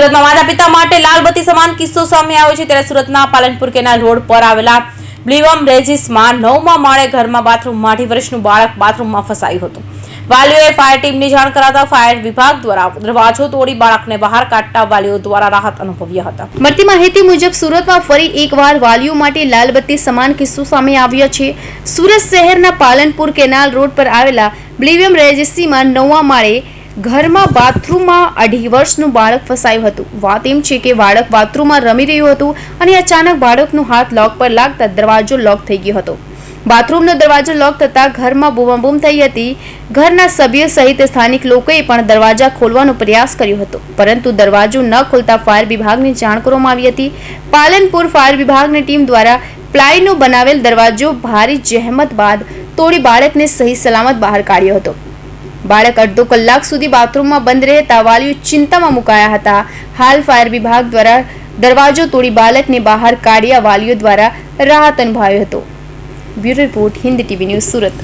સુરતમાં માતા પિતા માટે લાલબત્તી સમાન કિસ્સો સામે આવ્યો છે. ત્યારે સુરતના પાલનપુર કેનાલ રોડ પર આવેલા બ્લીવમ રેજિસમાં નવમા માળે ઘરમાં બાથરૂમમાં અઢી વર્ષનું બાળક બાથરૂમમાં ફસાયું હતું. વાલીઓએ ફાયર ટીમની જાણ કરાતા ફાયર વિભાગ દ્વારા દરવાજો તોડી બાળકને બહાર કાઢતા વાલીઓ દ્વારા રાહત અનુભવ્યા હતા. મળતી માહિતી મુજબ સુરતમાં ફરી એકવાર વાલીઓ માટે લાલબત્તી સમાન કિસ્સો સામે આવ્યો છે. સુરત શહેરના પાલનપુર કેનાલ રોડ પર આવેલા બ્લિવિયમ રેજિસીમાં નવમા માળે ઘરમાં બાથરૂમમાં અઢી વર્ષનું બાળક ફસાયું હતું. વાત એમ છે કે બાળક બાથરૂમમાં રમી રહ્યું હતું અને અચાનક બાળકનું હાથ લોક પર લાગતા દરવાજો લોક થઈ ગયો હતો. બાથરૂમનો દરવાજો લોક થતાં ઘરમાં બૂમાબૂમ થઈ હતી. ઘરના સભ્યો સહિત સ્થાનિક લોકોએ પણ દરવાજા ખોલવાનો પ્રયાસ કર્યો હતો. પરંતુ દરવાજો ન ખોલતા ફાયર વિભાગને જાણ કરવામાં આવી હતી. પાલનપુર ફાયર વિભાગની ટીમ દ્વારા પ્લાયનો બનાવેલ દરવાજો ભારી જહેમત બાદ તોડી બાળકને સહી સલામત બહાર કાઢ્યો હતો. બાળક અડધો કલાક સુધી બાથરૂમમાં બંધ રહેતા વાલીઓ ચિંતામાં મુકાયા હતા. હાલ ફાયર વિભાગ દ્વારા દરવાજો તોડી બાળકને બહાર કાઢ્યા વાલીઓ દ્વારા રાહત અનુભવાયો હતો. Bureau report, Hindi TV news Surat.